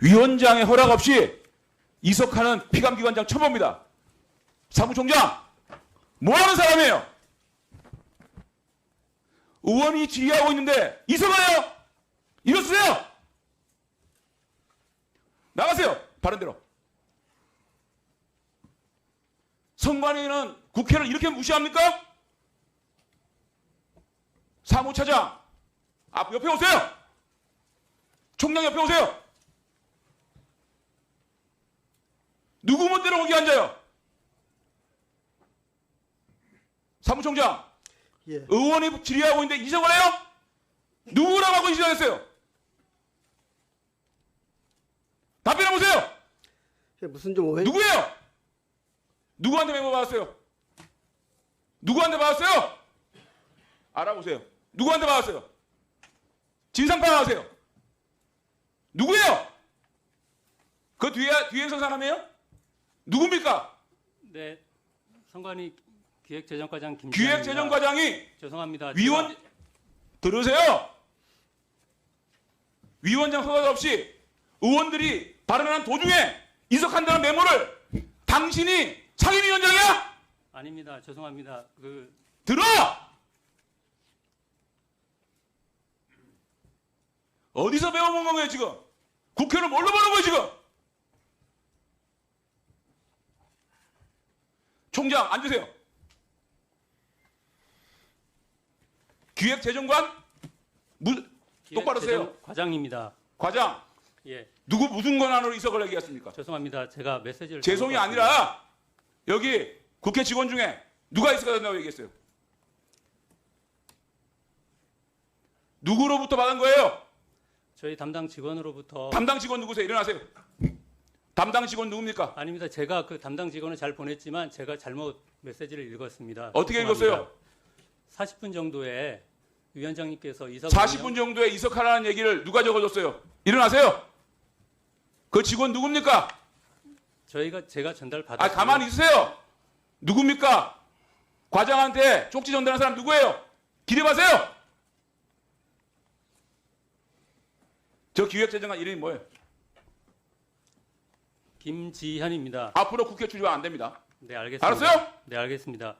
위원장의 허락 없이 이석하는 피감기관장 처벌입니다. 사무총장, 뭐 하는 사람이에요? 의원이 지휘하고 있는데 이석하요? 이러세요? 나가세요. 바른 대로. 선관위는 국회를 이렇게 무시합니까? 사무차장, 앞 옆에 오세요. 총장 옆에 오세요. 누구 멋대로 거기 앉아요? 사무총장, 예. 의원이 질의하고 있는데 이석을 해요? 누구라고 하고 지정했어요? 답변해 보세요. 예, 무슨 좀 오해? 누구예요? 누구한테 메모 받았어요? 누구한테 받았어요? 알아보세요. 누구한테 받았어요? 진상 파악하세요. 누구예요? 그 뒤에 뒤에 선 사람이에요? 누굽니까? 네, 선관위 기획재정과장 김. 기획재정과장이 죄송합니다. 위원 들으세요. 위원장 허가 없이 의원들이 발언한 도중에 이석한다는 메모를 당신이 상임위원장이야? 아닙니다. 죄송합니다. 그 들어! 어디서 배워본 거예요 지금? 국회를 뭘로 보는 거예요 지금? 총장 앉으세요. 기획재정관 무, 똑바로 세요. 과장입니다. 과장 예, 누구 무슨 권한으로 이석을 얘기했습니까? 죄송합니다. 제가 메시지를 죄송이. 아니라 여기 국회 직원 중에 누가 있어야 된다고 얘기했어요? 누구로부터 받은 거예요? 저희 담당 직원으로부터 담당 직원 누구세요? 일어나세요. 담당 직원 누굽니까? 아닙니다. 제가 그 담당 직원을 잘 보냈지만 제가 잘못 메시지를 읽었습니다. 어떻게. 읽었어요? 40분 정도에 위원장님께서 이석 40분 정도에 이석하라는 얘기를 누가 적어줬어요? 일어나세요. 그 직원 누굽니까? 저희가 제가 전달 받았 아 가만히 있으세요. 누굽니까? 과장한테 쪽지 전달한 사람 누구예요? 기대하세요. 저 기획재정관 이름이 뭐예요? 김지현입니다. 앞으로 국회 출입 안 됩니다. 네, 알겠습니다. 알았어요? 네, 알겠습니다.